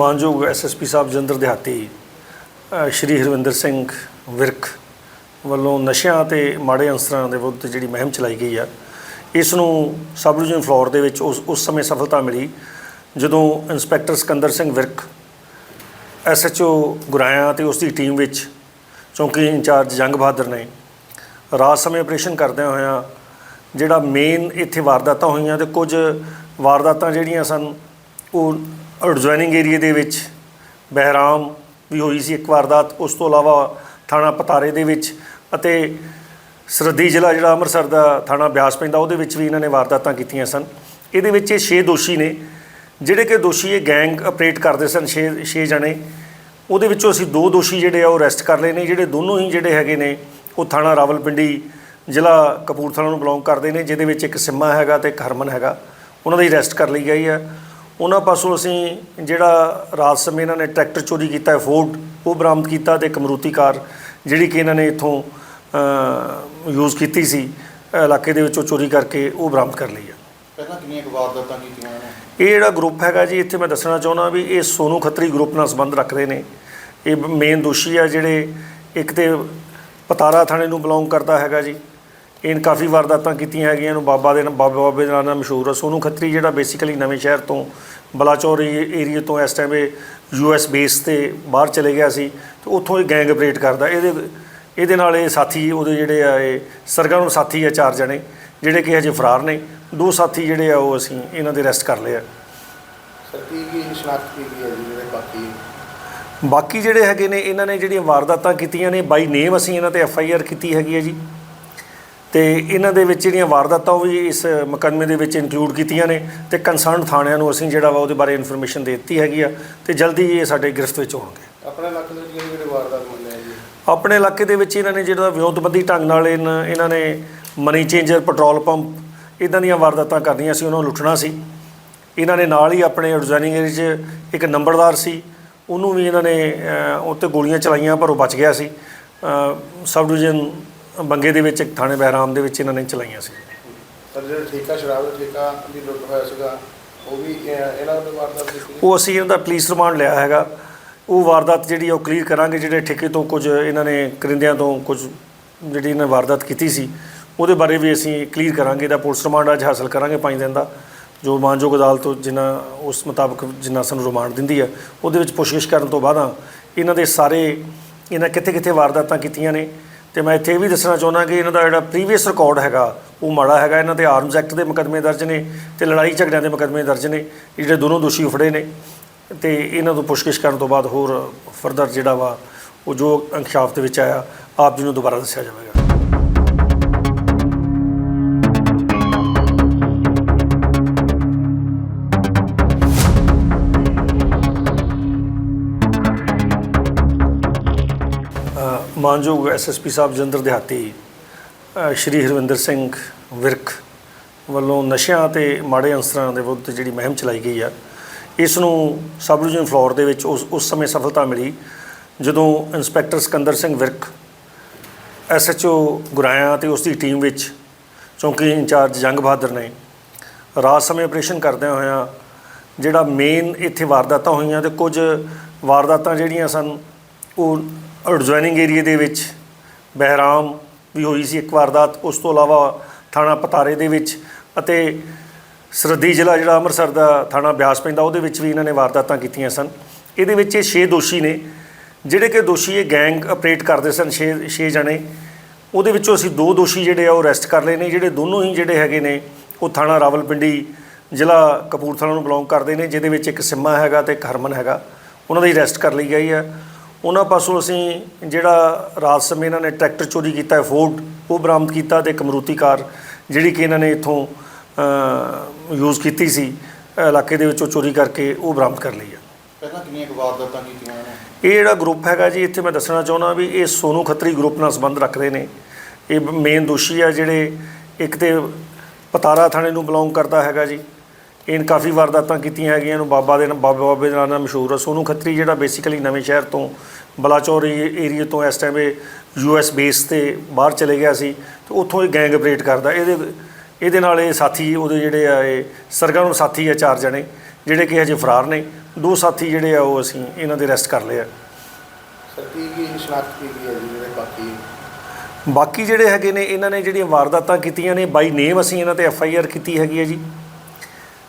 ਮਾਨਯੋਗ ਐਸਐਸਪੀ ਸਾਹਿਬ ਜਲੰਧਰ ਦਿਹਾਤੀ ਸ਼੍ਰੀ ਹਰਵਿੰਦਰ ਸਿੰਘ ਵਿਰਕ ਵੱਲੋਂ ਨਸ਼ਿਆਂ ਤੇ ਮਾੜੇ ਅੰਸਰਾਂ ਦੇ ਵਿਰੁੱਧ ਜਿਹੜੀ ਮੁਹਿੰਮ ਚਲਾਈ ਗਈ ਆ, ਇਸ ਨੂੰ ਸਬ ਡਿਵੀਜ਼ਨ ਫਲੋਰ ਦੇ ਵਿੱਚ ਉਸ ਉਸ ਸਮੇਂ ਸਫਲਤਾ ਮਿਲੀ ਜਦੋਂ ਇੰਸਪੈਕਟਰ ਸਿਕੰਦਰ ਸਿੰਘ ਵਿਰਕ ਐਸਐਚਓ ਗੁਰਾਇਆ ਤੇ ਉਸ ਦੀ ਟੀਮ ਵਿੱਚ ਚੌਂਕੀ ਇੰਚਾਰਜ ਜੰਗ ਬਹਾਦਰ ਨੇ ਰਾਤ ਸਮੇਂ ਆਪਰੇਸ਼ਨ ਕਰਦਿਆਂ ਹੋਇਆਂ ਜਿਹੜਾ ਮੇਨ ਇੱਥੇ ਵਾਰਦਾਤਾਂ ਹੋਈਆਂ ਤੇ ਕੁਝ ਵਾਰਦਾਤਾਂ ਜਿਹੜੀਆਂ ਸਨ, ਉਹ ਐਡਜੋਇਨਿੰਗ ਏਰੀਆ ਦੇ ਵਿੱਚ ਬਹਿਰਾਮ ਵੀ ਹੋਈ ਸੀ ਇੱਕ ਵਾਰਦਾਤ ਉਸ ਤੋਂ ਇਲਾਵਾ ਥਾਣਾ ਪਤਾਰੇ ਦੇ ਵਿੱਚ ਅਤੇ ਸਰਹੱਦੀ ਜ਼ਿਲ੍ਹਾ ਜਿਹੜਾ ਅੰਮ੍ਰਿਤਸਰ ਦਾ ਥਾਣਾ ਬਿਆਸ ਪੈਂਦਾ, ਉਹਦੇ ਵਿੱਚ ਵੀ ਇਹਨਾਂ ਨੇ ਵਾਰਦਾਤਾਂ ਕੀਤੀਆਂ ਸਨ। ਇਹਦੇ ਵਿੱਚ ਇਹ 6 ਦੋਸ਼ੀ ਨੇ, ਜਿਹੜੇ ਕਿ ਦੋਸ਼ੀ ਇਹ ਗੈਂਗ ਆਪਰੇਟ ਕਰਦੇ ਸਨ 6 6 ਜਣੇ। ਉਹਦੇ ਵਿੱਚੋਂ ਅਸੀਂ ਦੋ ਦੋਸ਼ੀ ਜਿਹੜੇ ਆ, ਉਹ ਅਰੈਸਟ ਕਰ ਲਏ ਨੇ। ਜਿਹੜੇ ਦੋਨੋਂ ਹੀ ਜਿਹੜੇ ਹੈਗੇ ਨੇ, ਉਹ ਥਾਣਾ ਰਾਵਲਪਿੰਡੀ ਜ਼ਿਲ੍ਹਾ ਕਪੂਰਥਲਾ ਨੂੰ ਬਿਲੋਂਗ ਕਰਦੇ ਨੇ, ਜਿਹਦੇ ਵਿੱਚ ਇੱਕ ਸਿੰਮਾ ਹੈਗਾ ਤੇ ਇੱਕ ਹਰਮਨ ਹੈਗਾ। ਉਹਨਾਂ ਦੀ ਅਰੈਸਟ ਕਰ ਲਈ ਗਈ ਹੈ। ਉਹਨਾਂ ਪਾਸੋਂ ਅਸੀਂ ਜਿਹੜਾ ਰਾਤ ਸਮੇਂ ਇਹਨਾਂ ਨੇ ਟਰੈਕਟਰ ਚੋਰੀ ਕੀਤਾ ਹੈ ਫੋਰਡ ਉਹ ਬਰਾਮਦ ਕੀਤਾ ਤੇ ਇੱਕ ਮਰੂਤੀ ਕਾਰ ਜਿਹੜੀ ਕਿ ਇਹਨਾਂ ਨੇ ਇੱਥੋਂ ਯੂਜ਼ ਕੀਤੀ ਸੀ ਇਲਾਕੇ ਦੇ ਵਿੱਚੋਂ ਚੋਰੀ ਕਰਕੇ ਉਹ ਬਰਾਮਦ ਕਰ ਲਈ ਹੈ ਪਹਿਲਾਂ ਕਿੰਨੀਆਂ ਵਾਰਦਾਤਾਂ ਕੀਤੀਆਂ ਇਹ ਜਿਹੜਾ ਗਰੁੱਪ ਹੈਗਾ ਜੀ ਇੱਥੇ ਮੈਂ ਦੱਸਣਾ ਚਾਹੁੰਦਾ ਵੀ ਇਹ ਸੋਨੂ ਖੱਤਰੀ ਗਰੁੱਪ ਨਾਲ ਸੰਬੰਧ ਰੱਖਦੇ ਨੇ। ਇਹ ਮੇਨ ਦੋਸ਼ੀ ਆ ਜਿਹੜੇ ਇੱਕ ਤੇ ਪਤਾਰਾ ਥਾਣੇ ਨੂੰ ਬਿਲੋਂਗ ਕਰਦਾ ਹੈਗਾ ਜੀ ਇਹਨ ਕਾਫੀ ਵਾਰਦਾਤਾਂ ਕੀਤੀਆਂ ਹੈਗੀਆਂ ਇਹਨੂੰ ਬਾਬਾ ਦੇ ਨਾਲ ਬਾਬੇ ਬਾਬੇ ਦੇ ਨਾਂ ਨਾਲ ਮਸ਼ਹੂਰ ਆ। ਸੋਨੂ ਖੱਤਰੀ ਜਿਹੜਾ ਬੇਸਿਕਲੀ ਨਵੇਂ ਸ਼ਹਿਰ ਤੋਂ ਬਲਾਚੌਰ ਏਰੀਆ ਤੋਂ ਇਸ ਟਾਈਮ ਇਹ ਯੂਐਸ ਬੇਸ ਤੇ ਬਾਹਰ ਚਲੇ ਗਿਆ ਸੀ ਤੇ ਉੱਥੋਂ ਇਹ ਗੈਂਗ ਆਪਰੇਟ ਕਰਦਾ। ਇਹਦੇ ਇਹਦੇ ਨਾਲ ਇਹ ਸਾਥੀ ਉਹਦੇ ਜਿਹੜੇ ਆ ਇਹ ਸਰਗਰਮ ਸਾਥੀ ਆ ਚਾਰ ਜਣੇ ਜਿਹੜੇ ਕਿ ਹਜੇ ਫਰਾਰ ਨੇ। ਦੋ ਸਾਥੀ ਜਿਹੜੇ ਆ ਉਹ ਅਸੀਂ ਇਹਨਾਂ ਦੇ ਅਰੈਸਟ ਕਰ ਲਏ ਆ। ਸਰ ਕੀ ਕੀ ਸ਼ਨਾਖਤ ਕੀਤੀ ਹੈ ਜੀ ਜਿਹੜੇ ਬਾਕੀ? ਬਾਕੀ ਜਿਹੜੇ ਹੈਗੇ ਨੇ ਇਹਨਾਂ ਨੇ ਜਿਹੜੀਆਂ ਵਾਰਦਾਤਾਂ ਕੀਤੀਆਂ ਨੇ ਬਾਈ ਨੇਮ ਅਸੀਂ ਇਹਨਾਂ ਤੇ ਐਫ ਆਈ ਆਰ ਕੀਤੀ ਹੈਗੀ ਹੈ ਜੀ। ਤੇ ਇਹਨਾਂ ਦੇ ਵਿੱਚ ਜਿਹੜੀਆਂ ਵਾਰਦਾਤਾਂ ਉਹ ਵੀ ਇਸ ਮੁਕੱਦਮੇ ਦੇ ਵਿੱਚ ਇਨਕਲੂਡ ਕੀਤੀਆਂ ਨੇ ਤੇ ਕੰਸਰਨ ਥਾਣਿਆਂ ਨੂੰ ਅਸੀਂ ਜਿਹੜਾ ਵਾ ਉਹਦੇ ਬਾਰੇ ਇਨਫੋਰਮੇਸ਼ਨ ਦੇ ਦਿੱਤੀ ਹੈਗੀ ਆ ਤੇ ਜਲਦੀ ਇਹ ਸਾਡੇ ਗ੍ਰਿਫਤ ਵਿੱਚ ਹੋਣਗੇ। ਆਪਣੇ ਇਲਾਕੇ ਦੇ ਵਿੱਚ ਕਿਹੜੇ ਕਿਹੜੇ ਵਾਰਦਾਤ ਮੰਨੇ ਆ ਜੀ? ਆਪਣੇ ਇਲਾਕੇ ਦੇ ਵਿੱਚ ਇਹਨਾਂ ਨੇ ਜਿਹੜਾ ਵਿਉਂਤਬੰਦੀ ਢੰਗ ਨਾਲ ਇਹਨਾਂ ਨੇ ਮਨੀ ਚੇਂਜਰ ਪੈਟਰੋਲ ਪੰਪ ਇਦਾਂ ਦੀਆਂ ਵਾਰਦਾਤਾਂ ਕਰਨੀਆਂ ਸੀ ਉਹਨਾਂ ਨੂੰ ਲੁੱਟਣਾ ਸੀ। ਇਹਨਾਂ ਨੇ ਨਾਲ ਹੀ ਆਪਣੇ ਐਡਜੋਇਨਿੰਗ ਏਰੀਆ 'ਚ ਇੱਕ ਨੰਬਰਦਾਰ ਸੀ ਉਹਨੂੰ ਵੀ ਇਹਨਾਂ ਨੇ ਉੱਤੇ ਗੋਲੀਆਂ ਚਲਾਈਆਂ ਪਰ ਉਹ ਬਚ ਗਿਆ ਸੀ। ਸਬ ਡਿਵੀਜ਼ਨ ਬੰਗੇ ਦੇ ਵਿੱਚ ਇੱਕ ਥਾਣੇ ਬਹਿਰਾਮ ਦੇ ਵਿੱਚ ਇਹਨਾਂ ਨੇ ਚਲਾਈਆਂ ਸੀ। ਸਰ ਜਿਹੜਾ ਠੇਕਾ ਸ਼ਰਾਬ ਦਾ ਠੇਕਾ ਵੀ ਲੁੱਟ ਹੋਇਆ ਸੀਗਾ ਉਹ ਵੀ ਇਹ- ਇਹਨਾਂ ਦੇ ਵਾਰਦਾਤ ਕੀਤੀ ਉਹ ਅਸੀਂ ਇਹਨਾਂ ਦਾ ਪੁਲਿਸ ਰਿਮਾਂਡ ਲਿਆ ਹੈਗਾ। ਉਹ ਵਾਰਦਾਤ ਜਿਹੜੀ ਉਹ ਕਲੀਅਰ ਕਰਾਂਗੇ। ਜਿਹੜੇ ਠੇਕੇ ਤੋਂ ਕੁਝ ਇਹਨਾਂ ਨੇ ਕਰਿੰਦਿਆਂ ਤੋਂ ਕੁਝ ਜਿਹੜੀ ਇਹਨਾਂ ਨੇ ਵਾਰਦਾਤ ਕੀਤੀ ਸੀ ਉਹਦੇ ਬਾਰੇ ਵੀ ਅਸੀਂ ਕਲੀਅਰ ਕਰਾਂਗੇ। ਇਹਦਾ ਪੁਲਿਸ ਰਿਮਾਂਡ ਅੱਜ ਹਾਸਲ ਕਰਾਂਗੇ ਪੰਜ ਦਿਨ ਦਾ। ਜੋ ਮਾਨਯੋਗ ਅਦਾਲਤ ਤੋਂ ਜਿੰਨਾ ਉਸ ਮੁਤਾਬਕ ਜਿੰਨਾ ਸਾਨੂੰ ਰਿਮਾਂਡ ਦਿੰਦੀ ਹੈ ਉਹਦੇ ਵਿੱਚ ਪੁੱਛਗਿੱਛ ਕਰਨ ਤੋਂ ਬਾਅਦ ਇਹਨਾਂ ਦੇ ਸਾਰੇ ਇਹਨਾਂ ਕਿੱਥੇ ਕਿੱਥੇ ਵਾਰਦਾਤਾਂ ਕੀਤੀਆਂ ਨੇ ਤੇ ਮੈਂ ਇੱਥੇ ਇਹ ਵੀ ਦੱਸਣਾ ਚਾਹੁੰਦਾ ਕਿ ਇਹਨਾਂ ਦਾ ਜਿਹੜਾ ਪ੍ਰੀਵੀਅਸ ਰਿਕਾਰਡ ਹੈਗਾ, ਉਹ ਮਾੜਾ ਹੈਗਾ। ਇਹਨਾਂ ਤੇ ਆਰਮਸ ਐਕਟ ਦੇ ਮੁਕੱਦਮੇ ਦਰਜ ਨੇ ਤੇ ਲੜਾਈ ਝਗੜਿਆਂ ਦੇ ਮੁਕੱਦਮੇ ਦਰਜ ਨੇ। ਜਿਹੜੇ ਦੋਨੋਂ ਦੋਸ਼ੀ ਫੜੇ ਨੇ ਤੇ ਇਹਨਾਂ ਤੋਂ ਪੁੱਛਗਿੱਛ ਕਰਨ ਤੋਂ ਬਾਅਦ ਹੋਰ ਫਰਦਰ ਜਿਹੜਾ ਵਾ, ਉਹ ਜੋ ਅੰਕਸ਼ਾਫ ਦੇ ਵਿੱਚ ਆਇਆ, ਆਪ ਜੀ ਨੂੰ ਦੁਬਾਰਾ ਦੱਸਿਆ ਜਾਵੇਗਾ। ਮਾਨਯੋਗ ਐਸਐਸਪੀ ਸਾਹਿਬ ਜਲੰਧਰ ਦਿਹਾਤੀ ਸ਼੍ਰੀ ਹਰਵਿੰਦਰ ਸਿੰਘ ਵਿਰਕ ਵੱਲੋਂ ਨਸ਼ਿਆਂ ਤੇ ਮਾੜੇ ਅੰਸਰਾਂ ਦੇ ਵਿਰੁੱਧ ਜਿਹੜੀ ਮੁਹਿੰਮ ਚਲਾਈ ਗਈ ਆ, ਇਸ ਨੂੰ ਸਬ ਡਿਵੀਜ਼ਨ ਫਲੋਰ ਦੇ ਵਿੱਚ ਉਸ ਉਸ ਸਮੇਂ ਸਫਲਤਾ ਮਿਲੀ ਜਦੋਂ ਇੰਸਪੈਕਟਰ ਸਿਕੰਦਰ ਸਿੰਘ ਵਿਰਕ ਐਸਐਚਓ ਗੁਰਾਇਆ ਤੇ ਉਸ ਦੀ ਟੀਮ ਵਿੱਚ ਚੌਂਕੀ ਇੰਚਾਰਜ ਜੰਗ ਬਹਾਦਰ ਨੇ ਰਾਤ ਸਮੇਂ ਆਪਰੇਸ਼ਨ ਕਰਦਿਆਂ ਹੋਇਆਂ ਜਿਹੜਾ ਮੇਨ ਇੱਥੇ ਵਾਰਦਾਤਾਂ ਹੋਈਆਂ ਤੇ ਕੁਝ ਵਾਰਦਾਤਾਂ ਜਿਹੜੀਆਂ ਸਨ, ਉਹ ਐਡਜੋਇਨਿੰਗ ਏਰੀਆ ਦੇ ਵਿੱਚ ਬਹਿਰਾਮ ਵੀ ਹੋਈ ਸੀ ਇੱਕ ਵਾਰਦਾਤ ਉਸ ਤੋਂ ਇਲਾਵਾ ਥਾਣਾ ਪਤਾਰੇ ਦੇ ਵਿੱਚ ਅਤੇ ਸਰਹੱਦੀ ਜ਼ਿਲ੍ਹਾ ਜਿਹੜਾ ਅੰਮ੍ਰਿਤਸਰ ਦਾ ਥਾਣਾ ਬਿਆਸ ਪੈਂਦਾ, ਉਹਦੇ ਵਿੱਚ ਵੀ ਇਹਨਾਂ ਨੇ ਵਾਰਦਾਤਾਂ ਕੀਤੀਆਂ ਸਨ। ਇਹਦੇ ਵਿੱਚ ਇਹ 6 ਦੋਸ਼ੀ ਨੇ, ਜਿਹੜੇ ਕਿ ਦੋਸ਼ੀ ਇਹ ਗੈਂਗ ਆਪਰੇਟ ਕਰਦੇ ਸਨ 6 6 ਜਣੇ। ਉਹਦੇ ਵਿੱਚੋਂ ਅਸੀਂ ਦੋ ਦੋਸ਼ੀ ਜਿਹੜੇ ਆ ਉਹ ਅਰੈਸਟ ਕਰ ਲਏ ਨੇ। ਜਿਹੜੇ ਦੋਨੋਂ ਹੀ ਜਿਹੜੇ ਹੈਗੇ ਨੇ, ਉਹ ਥਾਣਾ ਰਾਵਲਪਿੰਡੀ ਜ਼ਿਲ੍ਹਾ ਕਪੂਰਥਲਾ ਨੂੰ ਬਿਲੋਂਗ ਕਰਦੇ ਨੇ, ਜਿਹਦੇ ਵਿੱਚ ਇੱਕ ਸਿੰਮਾ ਹੈਗਾ ਤੇ ਇੱਕ ਹਰਮਨ ਹੈਗਾ। ਉਹਨਾਂ ਦੀ ਅਰੈਸਟ ਕਰ ਲਈ ਗਈ ਹੈ। ਉਹਨਾਂ ਪਾਸੋਂ ਅਸੀਂ ਜਿਹੜਾ ਰਾਤ ਸਮੇਂ ਇਹਨਾਂ ਨੇ ਟਰੈਕਟਰ ਚੋਰੀ ਕੀਤਾ ਹੈ ਫੋਰਡ ਉਹ ਬਰਾਮਦ ਕੀਤਾ ਤੇ ਇੱਕ ਮਰੂਤੀ ਕਾਰ ਜਿਹੜੀ ਕਿ ਇਹਨਾਂ ਨੇ ਇੱਥੋਂ ਯੂਜ਼ ਕੀਤੀ ਸੀ ਇਲਾਕੇ ਦੇ ਵਿੱਚੋਂ ਚੋਰੀ ਕਰਕੇ ਉਹ ਬਰਾਮਦ ਕਰ ਲਈ ਹੈ। ਪਹਿਲਾਂ ਕਿੰਨੀਆਂ ਵਾਰਦਾਤਾਂ ਕੀਤੀਆਂ ਇਹ ਜਿਹੜਾ ਗਰੁੱਪ ਹੈਗਾ ਜੀ ਇੱਥੇ ਮੈਂ ਦੱਸਣਾ ਚਾਹੁੰਦਾ ਵੀ ਇਹ ਸੋਨੂ ਖੱਤਰੀ ਗਰੁੱਪ ਨਾਲ ਸੰਬੰਧ ਰੱਖਦੇ ਨੇ। ਇਹ ਮੇਨ ਦੋਸ਼ੀ ਆ ਜਿਹੜੇ ਇੱਕ ਤੇ ਪਤਾਰਾ ਥਾਣੇ ਨੂੰ ਬਿਲੋਂਗ ਕਰਦਾ ਹੈਗਾ ਜੀ ਇਹਨ ਕਾਫੀ ਵਾਰਦਾਤਾਂ ਕੀਤੀਆਂ ਹੈਗੀਆਂ ਇਹਨੂੰ ਬਾਬਾ ਦੇ ਬਾਬੇ ਬਾਬੇ ਦੇ ਨਾਂ ਨਾਲ ਮਸ਼ਹੂਰ ਆ। ਸੋਨੂ ਖੱਤਰੀ ਜਿਹੜਾ ਬੇਸਿਕਲੀ ਨਵੇਂ ਸ਼ਹਿਰ ਤੋਂ ਬਲਾਚੌਰ ਏਰੀਆ ਤੋਂ ਇਸ ਟਾਈਮ ਇਹ ਯੂਐਸ ਬੇਸ ਤੇ ਬਾਹਰ ਚਲੇ ਗਿਆ ਸੀ ਤੇ ਉੱਥੋਂ ਇਹ ਗੈਂਗ ਆਪਰੇਟ ਕਰਦਾ। ਇਹਦੇ ਇਹਦੇ ਨਾਲ ਇਹ ਸਾਥੀ ਉਹਦੇ ਜਿਹੜੇ ਆ ਇਹ ਸਰਗਰਮ ਸਾਥੀ ਆ ਚਾਰ ਜਣੇ ਜਿਹੜੇ ਕਿ ਹਜੇ ਫਰਾਰ ਨੇ। ਦੋ ਸਾਥੀ ਜਿਹੜੇ ਆ ਉਹ ਅਸੀਂ ਇਹਨਾਂ ਦੇ ਅਰੈਸਟ ਕਰ ਲਏ ਆ ਸਰ ਕੀ ਕੀ ਸ਼ਨਾਖਤ ਕੀਤੀ ਹੈ ਜੀ ਜਿਹੜੇ ਬਾਕੀ? ਬਾਕੀ ਜਿਹੜੇ ਹੈਗੇ ਨੇ ਇਹਨਾਂ ਨੇ ਜਿਹੜੀਆਂ ਵਾਰਦਾਤਾਂ ਕੀਤੀਆਂ ਨੇ ਬਾਈ ਨੇਮ ਅਸੀਂ ਇਹਨਾਂ ਤੇ ਐਫ ਆਈ ਆਰ ਕੀਤੀ ਹੈਗੀ ਹੈ ਜੀ।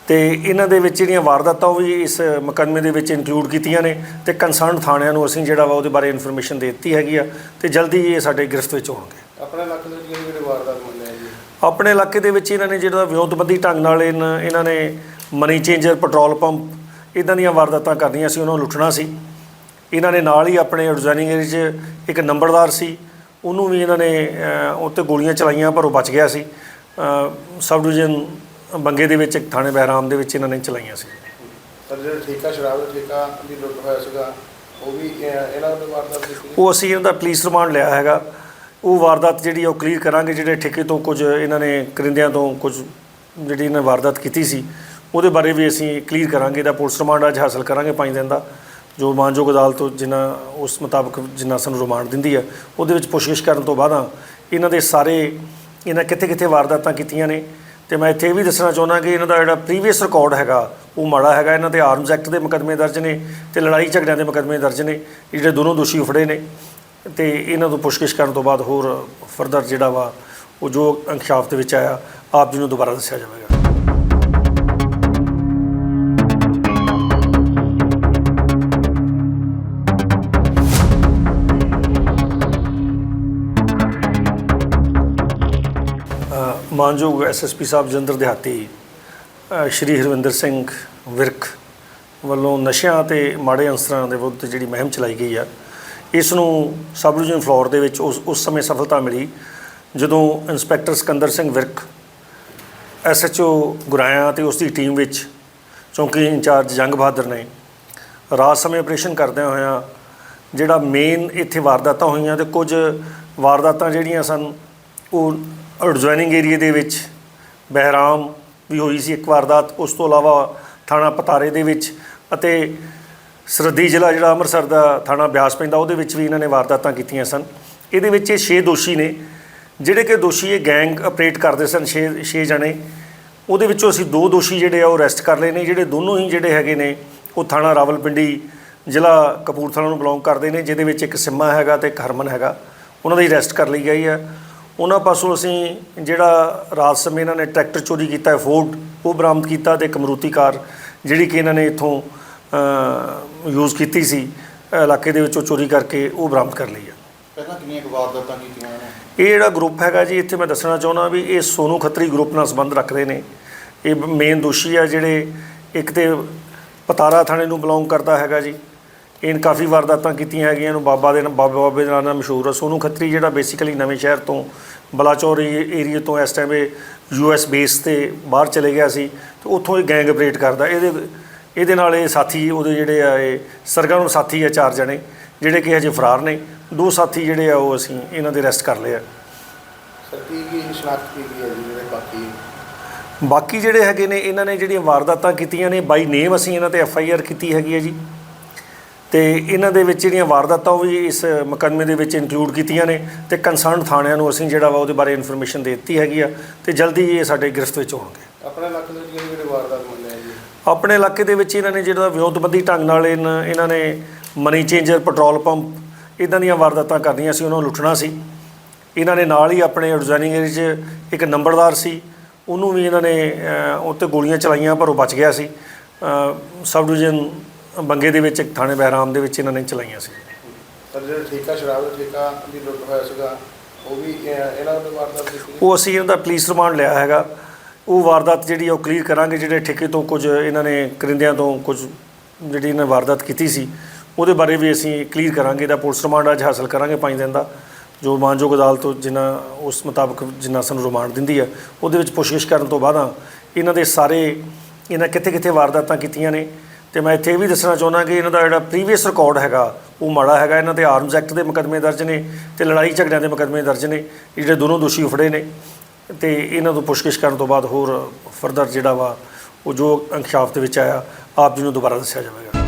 ਤੇ ਇਹਨਾਂ ਦੇ ਵਿੱਚ ਜਿਹੜੀਆਂ ਵਾਰਦਾਤਾਂ ਉਹ ਵੀ ਇਸ ਮੁਕੱਦਮੇ ਦੇ ਵਿੱਚ ਇਨਕਲੂਡ ਕੀਤੀਆਂ ਨੇ ਤੇ ਕੰਸਰਨ ਥਾਣਿਆਂ ਨੂੰ ਅਸੀਂ ਜਿਹੜਾ ਵਾ ਉਹਦੇ ਬਾਰੇ ਇਨਫੋਰਮੇਸ਼ਨ ਦੇ ਦਿੱਤੀ ਹੈਗੀ ਆ ਤੇ ਜਲਦੀ ਇਹ ਸਾਡੇ ਗ੍ਰਿਫਤ ਵਿੱਚ ਹੋਣਗੇ। ਆਪਣੇ ਇਲਾਕੇ ਦੇ ਵਿੱਚ ਕਿਹੜੇ ਕਿਹੜੇ ਵਾਰਦਾਤ ਮੰਨੇ ਆ? ਜੀ ਆਪਣੇ ਇਲਾਕੇ ਦੇ ਵਿੱਚ ਇਹਨਾਂ ਨੇ ਜਿਹੜਾ ਵਿਉਂਤਬੰਦੀ ਢੰਗ ਨਾਲ ਇਹਨਾਂ ਨੇ ਮਨੀ ਚੇਂਜਰ ਪੈਟਰੋਲ ਪੰਪ ਇਦਾਂ ਦੀਆਂ ਵਾਰਦਾਤਾਂ ਕਰਨੀਆਂ ਸੀ ਉਹਨਾਂ ਨੂੰ ਲੁੱਟਣਾ ਸੀ। ਇਹਨਾਂ ਨੇ ਨਾਲ ਹੀ ਆਪਣੇ ਐਡਜ਼ਾਈਨਿੰਗ ਏਰੀਆ 'ਚ ਇੱਕ ਨੰਬਰਦਾਰ ਸੀ ਉਹਨੂੰ ਵੀ ਇਹਨਾਂ ਨੇ ਉੱਤੇ ਗੋਲੀਆਂ ਚਲਾਈਆਂ ਪਰ ਉਹ ਬਚ ਗਿਆ ਸੀ। ਸਬ ਡਿਵੀਜ਼ਨ ਬੰਗੇ ਦੇ ਵਿੱਚ ਇੱਕ ਥਾਣੇ ਬਹਿਰਾਮ ਦੇ ਵਿੱਚ ਇਹਨਾਂ ਨੇ ਚਲਾਈਆਂ ਸੀ। ਸਰ ਜਿਹੜਾ ਠੇਕਾ ਸ਼ਰਾਬ ਦਾ ਠੇਕਾ ਵੀ ਲੁੱਟ ਹੋਇਆ ਸੀਗਾ ਉਹ ਵੀ ਇਹ- ਇਹਨਾਂ ਵੱਲੋਂ ਵਾਰਦਾਤ ਕੀਤੀ ਗਈ? ਉਹ ਅਸੀਂ ਇਹਨਾਂ ਦਾ ਪੁਲਿਸ ਰਿਮਾਂਡ ਲਿਆ ਹੈਗਾ। ਉਹ ਵਾਰਦਾਤ ਜਿਹੜੀ ਆ ਉਹ ਕਲੀਅਰ ਕਰਾਂਗੇ ਜਿਹੜੇ ਠੇਕੇ ਤੋਂ ਕੁਝ ਇਹਨਾਂ ਨੇ ਕਰਿੰਦਿਆਂ ਤੋਂ ਕੁਝ ਜਿਹੜੀ ਇਹਨਾਂ ਨੇ ਵਾਰਦਾਤ ਕੀਤੀ ਸੀ ਉਹਦੇ ਬਾਰੇ ਵੀ ਅਸੀਂ ਕਲੀਅਰ ਕਰਾਂਗੇ। ਇਹਦਾ ਪੁਲਿਸ ਰਿਮਾਂਡ ਅੱਜ ਹਾਸਲ ਕਰਾਂਗੇ 5 ਦਿਨ ਦਾ। ਜੋ ਮਾਨਯੋਗ ਅਦਾਲਤ ਤੋਂ ਜਿੰਨਾ ਉਸ ਮੁਤਾਬਕ ਜਿੰਨਾ ਸਾਨੂੰ ਰਿਮਾਂਡ ਦਿੰਦੀ ਆ ਉਹਦੇ ਵਿੱਚ ਪੁੱਛਗਿੱਛ ਕਰਨ ਤੋਂ ਬਾਅਦ ਇਹਨਾਂ ਦੇ ਸਾਰੇ ਇਹਨਾਂ ਕਿੱਥੇ ਕਿੱਥੇ ਵਾਰਦਾਤਾਂ ਕੀਤੀਆਂ ਨੇ ਤੇ ਮੈਂ ਇੱਥੇ ਇਹ ਵੀ ਦੱਸਣਾ ਚਾਹੁੰਦਾ ਕਿ ਇਹਨਾਂ ਦਾ ਜਿਹੜਾ ਪ੍ਰੀਵੀਅਸ ਰਿਕਾਰਡ ਹੈਗਾ, ਉਹ ਮਾੜਾ ਹੈਗਾ। ਇਹਨਾਂ ਤੇ ਆਰਮਸ ਐਕਟ ਦੇ ਮੁਕੱਦਮੇ ਦਰਜ ਨੇ ਤੇ ਲੜਾਈ ਝਗੜਿਆਂ ਦੇ ਮੁਕੱਦਮੇ ਦਰਜ ਨੇ ਜਿਹੜੇ ਦੋਨੋਂ ਦੋਸ਼ੀ ਉਫੜੇ ਨੇ। ਤੇ ਇਹਨਾਂ ਤੋਂ ਪੁੱਛਗਿੱਛ ਕਰਨ ਤੋਂ ਬਾਅਦ ਹੋਰ ਫਰਦਰ ਜਿਹੜਾ ਵਾ, ਉਹ ਜੋ ਅੰਕਸ਼ਾਫ ਦੇ ਵਿੱਚ ਆਇਆ, ਆਪ ਜੀ ਨੂੰ ਦੁਬਾਰਾ ਦੱਸਿਆ ਜਾਵੇਗਾ। ਮਾਨਯੋਗ ਐਸਐਸਪੀ ਸਾਹਿਬ ਜਲੰਧਰ ਦਿਹਾਤੀ ਸ਼੍ਰੀ ਹਰਵਿੰਦਰ ਸਿੰਘ ਵਿਰਕ ਵੱਲੋਂ ਨਸ਼ਿਆਂ ਤੇ ਮਾੜੇ ਅੰਸਰਾਂ ਦੇ ਵਿਰੁੱਧ ਜਿਹੜੀ ਮੁਹਿੰਮ ਚਲਾਈ ਗਈ ਆ, ਇਸ ਨੂੰ ਸਬ ਡਿਵੀਜ਼ਨ ਫਲੋਰ ਦੇ ਵਿੱਚ ਉਸ ਉਸ ਸਮੇਂ ਸਫਲਤਾ ਮਿਲੀ ਜਦੋਂ ਇੰਸਪੈਕਟਰ ਸਿਕੰਦਰ ਸਿੰਘ ਵਿਰਕ ਐਸਐਚਓ ਗੁਰਾਇਆ ਤੇ ਉਸ ਦੀ ਟੀਮ ਵਿੱਚ ਚੌਂਕੀ ਇੰਚਾਰਜ ਜੰਗ ਬਹਾਦਰ ਨੇ ਰਾਤ ਸਮੇਂ ਆਪਰੇਸ਼ਨ ਕਰਦਿਆਂ ਹੋਇਆਂ ਜਿਹੜਾ ਮੇਨ ਇੱਥੇ ਵਾਰਦਾਤਾਂ ਹੋਈਆਂ ਤੇ ਕੁਝ ਵਾਰਦਾਤਾਂ ਜਿਹੜੀਆਂ ਸਨ, ਉਹ ਐਡਜੋਇਨਿੰਗ ਏਰੀਆ ਦੇ ਵਿੱਚ ਬਹਿਰਾਮ ਵੀ ਹੋਈ ਸੀ ਇੱਕ ਵਾਰਦਾਤ ਉਸ ਤੋਂ ਇਲਾਵਾ ਥਾਣਾ ਪਤਾਰੇ ਦੇ ਵਿੱਚ ਅਤੇ ਸਰਹੱਦੀ ਜ਼ਿਲ੍ਹਾ ਜਿਹੜਾ ਅੰਮ੍ਰਿਤਸਰ ਦਾ ਥਾਣਾ ਬਿਆਸ ਪੈਂਦਾ, ਉਹਦੇ ਵਿੱਚ ਵੀ ਇਹਨਾਂ ਨੇ ਵਾਰਦਾਤਾਂ ਕੀਤੀਆਂ ਸਨ। ਇਹਦੇ ਵਿੱਚ ਇਹ 6 ਦੋਸ਼ੀ ਨੇ, ਜਿਹੜੇ ਕਿ ਦੋਸ਼ੀ ਇਹ ਗੈਂਗ ਆਪਰੇਟ ਕਰਦੇ ਸਨ 6 6 ਜਣੇ। ਉਹਦੇ ਵਿੱਚੋਂ ਅਸੀਂ ਦੋ ਦੋਸ਼ੀ ਜਿਹੜੇ ਆ ਉਹ ਅਰੈਸਟ ਕਰ ਲਏ ਨੇ, ਜਿਹੜੇ ਦੋਨੋਂ ਹੀ ਜਿਹੜੇ ਹੈਗੇ ਨੇ, ਉਹ ਥਾਣਾ ਰਾਵਲਪਿੰਡੀ ਜ਼ਿਲ੍ਹਾ ਕਪੂਰਥਲਾ ਨੂੰ ਬਿਲੋਂਗ ਕਰਦੇ ਨੇ, ਜਿਹਦੇ ਵਿੱਚ ਇੱਕ ਸਿੰਮਾ ਹੈਗਾ ਤੇ ਇੱਕ ਹਰਮਨ ਹੈਗਾ। ਉਹਨਾਂ ਦੀ ਅਰੈਸਟ ਕਰ ਲਈ ਗਈ ਹੈ ਉਹਨਾਂ ਪਾਸੋਂ ਅਸੀਂ ਜਿਹੜਾ ਰਾਤ ਸਮੇਂ ਇਹਨਾਂ ਨੇ ਟਰੈਕਟਰ ਚੋਰੀ ਕੀਤਾ ਹੈ ਫੋਰਡ ਉਹ ਬਰਾਮਦ ਕੀਤਾ ਤੇ ਇੱਕ ਮਰੂਤੀ ਕਾਰ ਜਿਹੜੀ ਕਿ ਇਹਨਾਂ ਨੇ ਇੱਥੋਂ ਯੂਜ਼ ਕੀਤੀ ਸੀ ਇਲਾਕੇ ਦੇ ਵਿੱਚੋਂ ਚੋਰੀ ਕਰਕੇ ਉਹ ਬਰਾਮਦ ਕਰ ਲਈ ਹੈ ਪਹਿਲਾਂ ਕਿੰਨੀਆਂ ਵਾਰਦਾਤਾਂ ਕੀਤੀਆਂ ਇਹ ਜਿਹੜਾ ਗਰੁੱਪ ਹੈਗਾ ਜੀ ਇੱਥੇ ਮੈਂ ਦੱਸਣਾ ਚਾਹੁੰਦਾ ਵੀ ਇਹ ਸੋਨੂ ਖੱਤਰੀ ਗਰੁੱਪ ਨਾਲ ਸੰਬੰਧ ਰੱਖਦੇ ਨੇ। ਇਹ ਮੇਨ ਦੋਸ਼ੀ ਆ ਜਿਹੜੇ ਇੱਕ ਤੇ ਪਤਾਰਾ ਥਾਣੇ ਨੂੰ ਬਿਲੋਂਗ ਕਰਦਾ ਹੈਗਾ ਜੀ ਇਹਨ ਕਾਫੀ ਵਾਰਦਾਤਾਂ ਕੀਤੀਆਂ ਹੈਗੀਆਂ ਇਹਨੂੰ ਬਾਬਾ ਦੇ ਬਾਬੇ ਬਾਬੇ ਦੇ ਨਾਂ ਨਾਲ ਮਸ਼ਹੂਰ ਆ। ਸੋਨੂ ਖੱਤਰੀ ਜਿਹੜਾ ਬੇਸਿਕਲੀ ਨਵੇਂ ਸ਼ਹਿਰ ਤੋਂ ਬਲਾਚੌਰ ਏਰੀਆ ਤੋਂ ਇਸ ਟਾਈਮ ਇਹ ਯੂਐਸ ਬੇਸ ਤੇ ਬਾਹਰ ਚਲੇ ਗਿਆ ਸੀ ਤੇ ਉੱਥੋਂ ਇਹ ਗੈਂਗ ਆਪਰੇਟ ਕਰਦਾ। ਇਹਦੇ ਇਹਦੇ ਨਾਲ ਇਹ ਸਾਥੀ ਉਹਦੇ ਜਿਹੜੇ ਆ ਇਹ ਸਰਗਰਮ ਸਾਥੀ ਆ ਚਾਰ ਜਣੇ ਜਿਹੜੇ ਕਿ ਹਜੇ ਫਰਾਰ ਨੇ। ਦੋ ਸਾਥੀ ਜਿਹੜੇ ਆ ਉਹ ਅਸੀਂ ਇਹਨਾਂ ਦੇ ਅਰੈਸਟ ਕਰ ਲਏ ਆ। ਸਰ ਕੀ ਕੀ ਸ਼ਨਾਖਤ ਕੀਤੀ ਹੈ ਜੀ ਜਿਹੜੇ ਬਾਕੀ? ਬਾਕੀ ਜਿਹੜੇ ਹੈਗੇ ਨੇ ਇਹਨਾਂ ਨੇ ਜਿਹੜੀਆਂ ਵਾਰਦਾਤਾਂ ਕੀਤੀਆਂ ਨੇ ਬਾਈ ਨੇਮ ਅਸੀਂ ਇਹਨਾਂ ਤੇ ਐਫ ਆਈ ਆਰ ਕੀਤੀ ਹੈਗੀ ਹੈ ਜੀ। ਤੇ ਇਹਨਾਂ ਦੇ ਵਿੱਚ ਜਿਹੜੀਆਂ ਵਾਰਦਾਤਾਂ ਉਹ ਵੀ ਇਸ ਮੁਕੱਦਮੇ ਦੇ ਵਿੱਚ ਇਨਕਲੂਡ ਕੀਤੀਆਂ ਨੇ ਤੇ ਕੰਸਰਨ ਥਾਣਿਆਂ ਨੂੰ ਅਸੀਂ ਜਿਹੜਾ ਵਾ ਉਹਦੇ ਬਾਰੇ ਇਨਫੋਰਮੇਸ਼ਨ ਦੇ ਦਿੱਤੀ ਹੈਗੀ ਆ ਤੇ ਜਲਦੀ ਇਹ ਸਾਡੇ ਗ੍ਰਿਫਤ ਵਿੱਚ ਹੋਣਗੇ। ਆਪਣੇ ਇਲਾਕੇ ਦੇ ਵਿੱਚ ਕਿਹੜੇ ਕਿਹੜੇ ਵਾਰਦਾਤ ਮੰਨੇ ਆ ਜੀ? ਆਪਣੇ ਇਲਾਕੇ ਦੇ ਵਿੱਚ ਇਹਨਾਂ ਨੇ ਜਿਹੜਾ ਵਿਉਂਤਬੰਦੀ ਢੰਗ ਨਾਲ ਇਹਨਾਂ ਨੇ ਮਨੀ ਚੇਂਜਰ ਪੈਟਰੋਲ ਪੰਪ ਇਦਾਂ ਦੀਆਂ ਵਾਰਦਾਤਾਂ ਕਰਨੀਆਂ ਸੀ ਉਹਨਾਂ ਨੂੰ ਲੁੱਟਣਾ ਸੀ। ਇਹਨਾਂ ਨੇ ਨਾਲ ਹੀ ਆਪਣੇ ਐਡਜ਼ਾਈਨਿੰਗ ਏਰੀਆ 'ਚ ਇੱਕ ਨੰਬਰਦਾਰ ਸੀ ਉਹਨੂੰ ਵੀ ਇਹਨਾਂ ਨੇ ਉੱਤੇ ਗੋਲੀਆਂ ਚਲਾਈਆਂ ਪਰ ਉਹ ਬਚ ਗਿਆ ਸੀ। ਸਬ ਡਿਵੀਜ਼ਨ ਬੰਗੇ ਦੇ ਵਿੱਚ ਇੱਕ ਥਾਣੇ ਬਹਿਰਾਮ ਦੇ ਵਿੱਚ ਇਹਨਾਂ ਨੇ ਚਲਾਈਆਂ ਸੀ। ਸਰ ਜਿਹੜਾ ਠੇਕਾ ਸ਼ਰਾਬ ਦਾ ਠੇਕਾ ਵੀ ਲੁੱਟ ਹੋਇਆ ਸੀਗਾ ਉਹ ਵੀ ਇਹ- ਇਹਨਾਂ ਵੱਲੋਂ ਵਾਰਦਾਤ ਕੀਤੀ? ਉਹ ਅਸੀਂ ਇਹਨਾਂ ਦਾ ਪੁਲਿਸ ਰਿਮਾਂਡ ਲਿਆ ਹੈਗਾ। ਉਹ ਵਾਰਦਾਤ ਜਿਹੜੀ ਆ ਉਹ ਕਲੀਅਰ ਕਰਾਂਗੇ ਜਿਹੜੇ ਠੇਕੇ ਤੋਂ ਕੁਝ ਇਹਨਾਂ ਨੇ ਕਰਿੰਦਿਆਂ ਤੋਂ ਕੁਝ ਜਿਹੜੀ ਇਹਨਾਂ ਨੇ ਵਾਰਦਾਤ ਕੀਤੀ ਸੀ ਉਹਦੇ ਬਾਰੇ ਵੀ ਅਸੀਂ ਕਲੀਅਰ ਕਰਾਂਗੇ। ਇਹਦਾ ਪੁਲਿਸ ਰਿਮਾਂਡ ਅੱਜ ਹਾਸਲ ਕਰਾਂਗੇ 5 ਦਿਨ ਦਾ। ਜੋ ਮਾਨਯੋਗ ਅਦਾਲਤ ਜਿੰਨਾ ਉਸ ਮੁਤਾਬਕ ਜਿੰਨਾ ਸਾਨੂੰ ਰਿਮਾਂਡ ਦਿੰਦੀ ਆ ਉਹਦੇ ਵਿੱਚ ਪੁੱਛਗਿੱਛ ਕਰਨ ਤੋਂ ਬਾਅਦ ਇਹਨਾਂ ਦੇ ਸਾਰੇ ਇਹਨਾਂ ਕਿੱਥੇ ਕਿੱਥੇ ਵਾਰਦਾਤਾਂ ਕੀਤੀਆਂ ਨੇ ਤੇ ਮੈਂ ਇੱਥੇ ਇਹ ਵੀ ਦੱਸਣਾ ਚਾਹੁੰਦਾ ਕਿ ਇਹਨਾਂ ਦਾ ਜਿਹੜਾ ਪ੍ਰੀਵੀਅਸ ਰਿਕਾਰਡ ਹੈਗਾ, ਉਹ ਮਾੜਾ ਹੈਗਾ। ਇਹਨਾਂ ਤੇ ਆਰਮਸ ਐਕਟ ਦੇ ਮੁਕੱਦਮੇ ਦਰਜ ਨੇ ਤੇ ਲੜਾਈ ਝਗੜਿਆਂ ਦੇ ਮੁਕੱਦਮੇ ਦਰਜ ਨੇ, ਜਿਹੜੇ ਦੋਨੋਂ ਦੋਸ਼ੀ ਫੜੇ ਨੇ। ਤੇ ਇਹਨਾਂ ਤੋਂ ਪੁੱਛਗਿੱਛ ਕਰਨ ਤੋਂ ਬਾਅਦ ਹੋਰ ਫਰਦਰ ਜਿਹੜਾ ਵਾ, ਉਹ ਜੋ ਅੰਕਸ਼ਾਫ ਦੇ ਵਿੱਚ ਆਇਆ, ਆਪ ਜੀ ਨੂੰ ਦੁਬਾਰਾ ਦੱਸਿਆ ਜਾਵੇਗਾ।